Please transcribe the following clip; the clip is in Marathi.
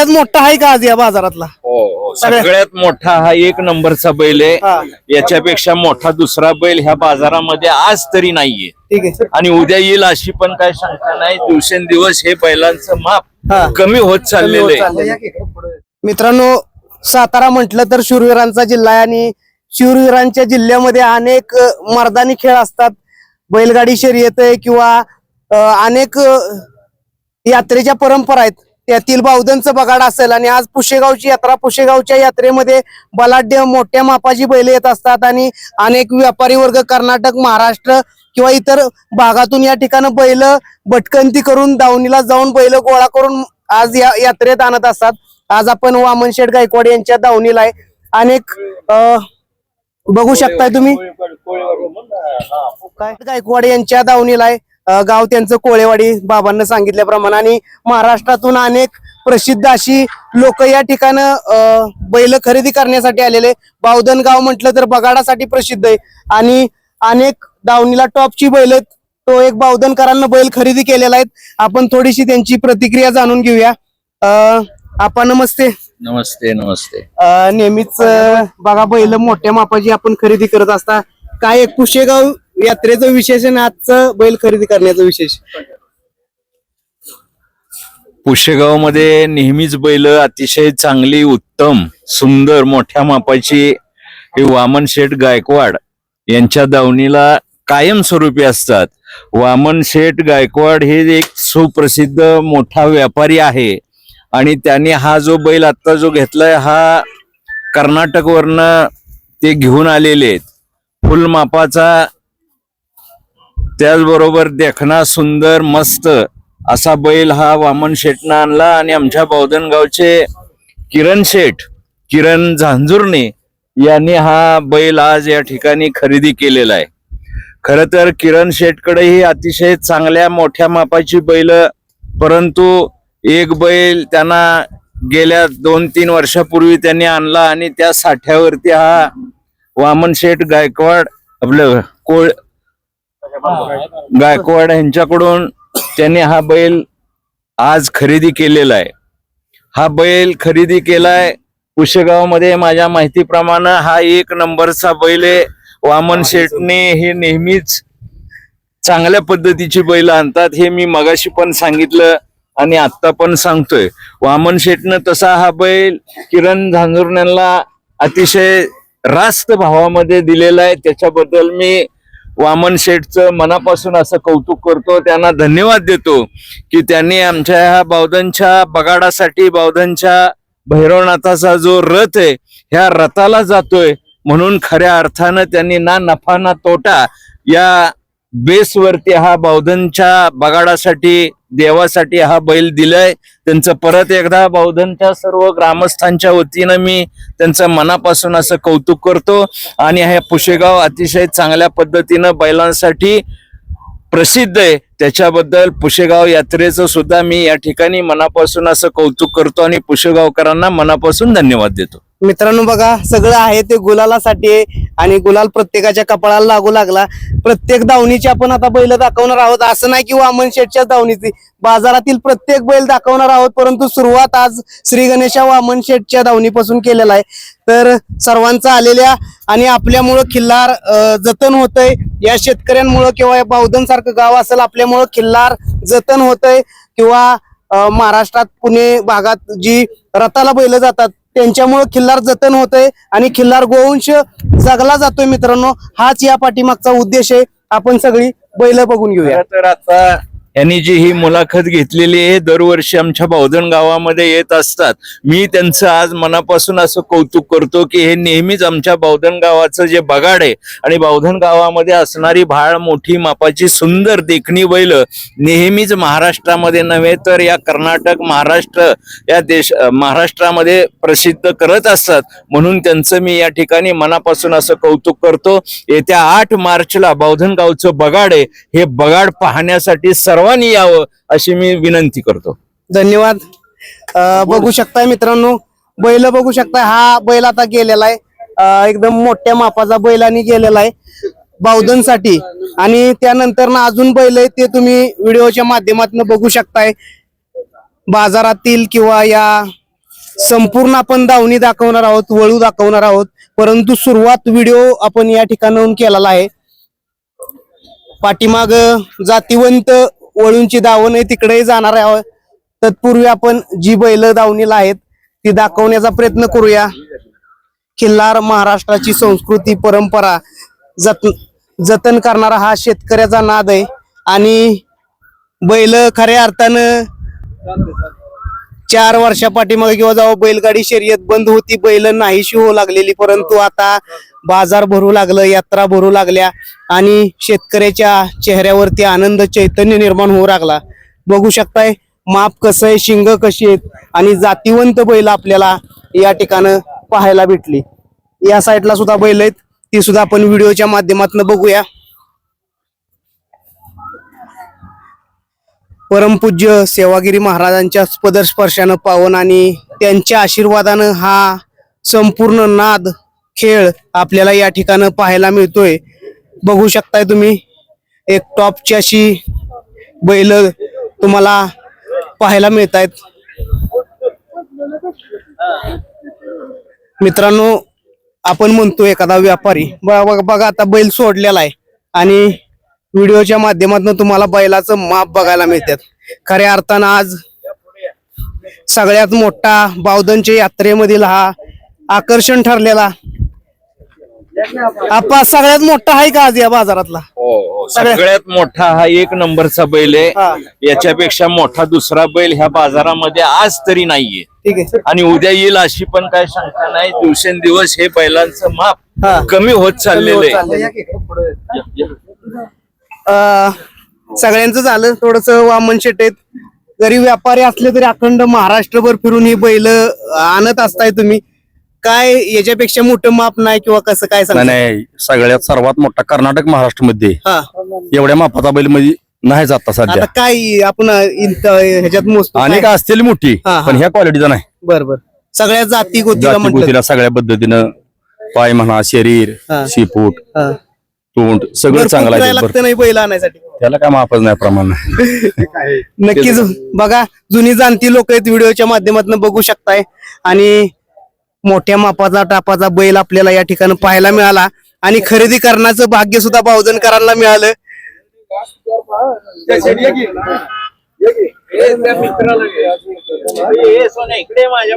सगळ्यात मोठा आहे का आज या बाजारातला? हो सगळ्या- सगळ्यात मोठा हा एक नंबरचा बैल हा. आहे याच्यापेक्षा मोठा दुसरा बैल ह्या बाजारामध्ये आज तरी नाहीये. ठीक आहे. आणि उद्या येईल अशी पण काय शंका नाही. दिवसेंदिवस हे बैलांचं हा. माप कमी होत चाललेलं आहे. मित्रांनो सातारा म्हटलं तर शूरवीरांचा जिल्हा आहे आणि शूरवीरांच्या जिल्ह्यामध्ये अनेक मर्दानी खेळ असतात. बैलगाडी शर्यत आहे किंवा अनेक यात्रेच्या परंपरा आहेत. त्यातील बावधनचं बगाड असेल आणि आज पुशेगावची यात्रा पुशेगावच्या यात्रेमध्ये बलाढ्य मोठ्या मापाची बैल येत असतात आणि अनेक व्यापारी वर्ग कर्नाटक महाराष्ट्र किंवा इतर भागातून या ठिकाणी बैल भटकंती करून दावणीला जाऊन बैल गोळा करून आज या यात्रेत आणत असतात. आज आपण वामन शेठ गायकवाड यांच्या दावणीला आहे. अनेक बघू शकताय तुम्ही. काय? गायकवाड यांच्या दावणीला आहे. गाव त्यांचं कोळेवाडी बाबांना सांगितल्याप्रमाणे आणि महाराष्ट्रातून अनेक प्रसिद्ध अशी लोक या ठिकाणं बैल खरेदी करण्यासाठी आलेले. बावधन गाव म्हटलं तर बगाडासाठी प्रसिद्ध आहे. आणि अनेक दावणीला टॉपची बैल आहेत. तो एक बावधनकरांना बैल खरेदी केलेला आहे आपण थोडीशी त्यांची प्रतिक्रिया जाणून घेऊया. अ, आपण नमस्ते. नमस्ते नमस्ते. नेहमीच बघा बैल मोठ्या मापाची आपण खरेदी करत असता. काय एक पुशेगाव यात्रेचं विशेष आणि आजचं बैल खरेदी करण्याचं विशेष? पुशेगावमध्ये नेहमीच बैल अतिशय चांगली उत्तम सुंदर मोठ्या मापाची हे वामन शेठ गायकवाड यांच्या दावणीला कायमस्वरूपी असतात. वामन शेठ गायकवाड हे एक सुप्रसिद्ध मोठा व्यापारी आहे आणि त्याने हा जो बैल आता जो घेतलाय हा कर्नाटक वरनं ते घेऊन आलेले आहेत. फुल मापाचा त्याचबरोबर देखना सुंदर मस्त असा बैल हा वामन शेठनं आणला आणि आमच्या बौधनगावचे किरण शेठ किरण झांजुर्णे यांनी हा बैल आज या ठिकाणी खरेदी केलेला आहे. खर तर किरण शेठकडेही अतिशय चांगल्या मोठ्या मापाची बैल परंतु एक बैल त्यांना गेल्या दोन तीन वर्षापूर्वी त्यांनी आणला आणि त्या साठ्यावरती हा वामन शेठ गायकवाड आपलं कोळ गायकवाड यांच्याकडून त्यांनी हा बैल आज खरेदी केलेला आहे. हा बैल खरेदी केलाय पुशेगावमध्ये माझ्या माहितीप्रमाणे हा एक नंबरचा बैल आहे. वामन शेटने हे नेहमीच चांगल्या पद्धतीची बैल आणतात. हे मी मगाशी पण सांगितलं आणि आत्ता पण सांगतोय. वामन शेटनं तसा हा बैल किरण झांजुर्ण्यांना अतिशय रास्त भावामध्ये दिलेला आहे. त्याच्याबद्दल मी वामन शेठचं मनापासून असं कौतुक करतो त्यांना धन्यवाद देतो की त्यांनी आमच्या ह्या बौद्धांच्या बगाडासाठी बौद्धांच्या भैरवनाथाचा जो रथ आहे ह्या रथाला जातोय. म्हणून खऱ्या अर्थानं त्यांनी ना नफा ना तोटा या बेसवरती हा बौद्धनच्या बगाडासाठी देवासाठी हा बैल दिलाय. त्यांचं परत एकदा बौद्धनच्या सर्व ग्रामस्थांच्या वतीनं मी त्यांचं मनापासून असं कौतुक करतो. आणि हे पुशेगाव अतिशय चांगल्या पद्धतीनं बैलांसाठी प्रसिद्ध आहे. त्याच्याबद्दल पुशेगाव यात्रेचं सुद्धा मी या ठिकाणी मनापासून असं कौतुक करतो आणि पुशेगावकरांना मनापासून धन्यवाद देतो. मित्रांनो बघा सगळं आहे ते गुलालासाठी आहे आणि गुलाल प्रत्येकाच्या कपाळाला लागू लागला. प्रत्येक दावणीची आपण आता बैल दाखवणार आहोत. असं नाही की वामन शेठच्या दावणीची. बाजारातील प्रत्येक बैल दाखवणार आहोत परंतु सुरुवात आज श्री गणेशा वामन शेठच्या दावणीपासून केलेला आहे. तर सर्वांचा आलेल्या आणि आपल्यामुळं खिल्लार जतन होतंय. या शेतकऱ्यांमुळं किंवा या बावधन सारखं गाव असेल आपल्यामुळं खिल्लार जतन होतंय. किंवा महाराष्ट्रात पुणे भागात जी रथाला बैल जातात त्यांच्यामुळे खिल्लार जतन होतंय आणि खिल्लार गोवंश जगला जातोय मित्रांनो. हाच या पाठीमागचा उद्देश आहे. आपण सगळी बैल बघून घेऊया. तर आता यांनी जी ही मुलाखत घेतलेली आहे दरवर्षी आमच्या बौद्धन गावामध्ये येत असतात. मी त्यांचं आज मनापासून असं कौतुक करतो की हे नेहमीच आमच्या बौधन गावाचं जे बगाड आहे आणि बौद्धन गावामध्ये असणारी भाळ मोठी मापाची सुंदर देखणी बैल नेहमीच महाराष्ट्रामध्ये नव्हे तर या कर्नाटक महाराष्ट्र या देश महाराष्ट्रामध्ये प्रसिद्ध करत असतात. म्हणून त्यांचं मी या ठिकाणी मनापासून असं कौतुक करतो. येत्या आठ मार्चला बौद्धन गावचं बगाड आहे. हे बगाड पाहण्यासाठी सर्व सर्वांनी यावं अशी मी विनंती करतो. धन्यवाद. बघू शकताय मित्रांनो बैल बघू शकताय हा बैल आता गेलेला आहे. एकदम मोठ्या मापाचा बैलानी गेलेला आहे बावधनसाठी. आणि त्यानंतर ना अजून बैल आहे ते तुम्ही व्हिडिओच्या माध्यमातून बघू शकताय. बाजारातील किंवा या संपूर्ण आपण दावणी दाखवणार आहोत वळू दाखवणार आहोत. परंतु सुरुवात व्हिडिओ आपण या ठिकाणाहून केलेला आहे. पाठीमाग जातीवंत वळूंची दावण आहे तिकडेही जाणार आहे. तत्पूर्वी आपण जी बैल दावणीला आहेत ती दाखवण्याचा प्रयत्न करूया. खिल्लार महाराष्ट्राची संस्कृती परंपरा जत जतन करणारा हा शेतकऱ्याचा नाद आहे. आणि बैल खऱ्या अर्थानं चार वर्षा पाठीमागे किंवा जेव्हा बैलगाडी शर्यत बंद होती बैल नाहीशी होऊ लागलेली. परंतु आता बाजार भरू लागलं यात्रा भरू लागल्या आणि शेतकऱ्याच्या चेहऱ्यावरती आनंद चैतन्य निर्माण होऊ लागला. बघू शकताय माप कसं आहे शिंग कशी आहेत आणि जातीवंत बैल आपल्याला या ठिकाणं पाहायला भेटली. या साईडला सुद्धा बैल आहेत ती सुद्धा आपण व्हिडिओच्या माध्यमातून बघूया. परमपूज्य सेवागिरी महाराजांच्या पदस्पर्शानं पावन आणि त्यांच्या आशीर्वादानं हा संपूर्ण नाद खेळ आपल्याला या ठिकाणं पाहायला मिळतोय. बघू शकताय तुम्ही एक टॉपची अशी बैल तुम्हाला पाहायला मिळत आहेत मित्रांनो आपण म्हणतो एखादा व्यापारी. बघा बघा- बघा आता बैल सोडलेला आहे आणि व्हिडिओच्या माध्यमातून तुम्हाला बैलाचं माप बघायला मिळतात. खऱ्या अर्थानं आज सगळ्यात मोठा बावधनच्या यात्रेमधील हा आकर्षण ठरलेला आपा सगळ्यात मोठा आहे का आज या बाजारातला? सगळ्या- सगळ्यात मोठा हा एक नंबरचा बैल हा. आहे याच्यापेक्षा मोठा दुसरा बैल ह्या बाजारामध्ये आज तरी नाहीये. ठीक आहे. आणि उद्या येईल अशी पण काय शंका नाही. दिवसेंदिवस हे बैलांचं हा. माप कमी होत चाललेलं आहे. सगळ्यांचं झालं. थोडस वामन शेट आहेत. जरी व्यापारी असले तरी अखंड महाराष्ट्रभर फिरून ही बैल आणत असताय तुम्ही. काय याच्यापेक्षा मोठं माप नाही किंवा कसं काय नाही सांगा नाही. सगळ्यात सर्वात मोठा कर्नाटक महाराष्ट्रमध्ये हा. एवढ्या मापाचा बैलमध्ये नाही जात आता सध्या. काय आपण इंत- ह्याच्यात मोजतो अनेक काय? असतील मोठी हा, हा. पण ह्या क्वालिटीचा नाही. बर बर. सगळ्या जाती गोतीला म्हटलं सगळ्या पद्धतीनं पाय म्हणा शरीर हा. शिपूट हा. तोंड सगळं भरपूर चांगलं आहे. लागतं नाही बैल आणायसाठी. त्याला काय मापच नाही प्रमाण. नक्कीच. बघा जुनी जाणती लोक आहेत व्हिडिओच्या माध्यमातून बघू शकताय. आणि मोठ्या मापाचा टापाचा बैल आपल्याला या ठिकाणी पाहायला मिळाला. आणि खरेदी करण्याचं भाग्य सुद्धा भावजनकरांना मिळालं. इकडे माझ्या